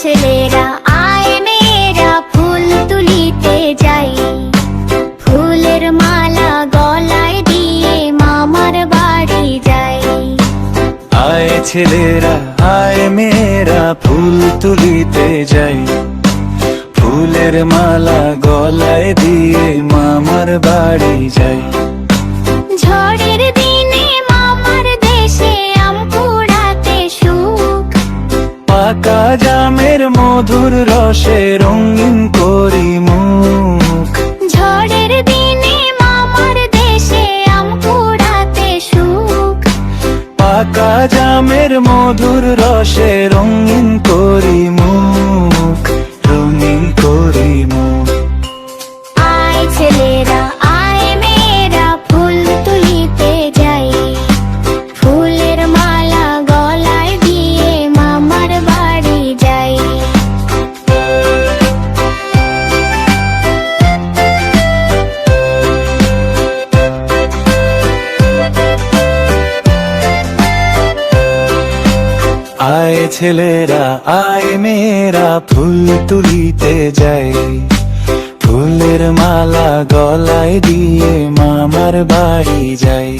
ছেলেরা আয় মেয়েরা ফুল তুলিতে যাই। ফুলের মালা গলায় দিয়ে মামার বাড়ি যাই। আয় ছেলেরা আয় মেয়েরা ফুল তুলিতে যাই। ফুলের মালা গলায় দিয়ে মামার বাড়ি যাই। ঝড়ের দিনে মামার দেশে আম কুড়াতে সুখ। পাকা জামের মধুর রসে রঙিন করি মুখ। ঝড়ের দিনে মামার দেশে আম কুড়াতে সুখ। পাকা জামের মধুর রসে রঙিন করি আয় ছেলেরা আয় মেয়েরা ফুল তুলিতে যায় ফুলের মালা গলায় দিয়ে মামার বাড়ি যাই।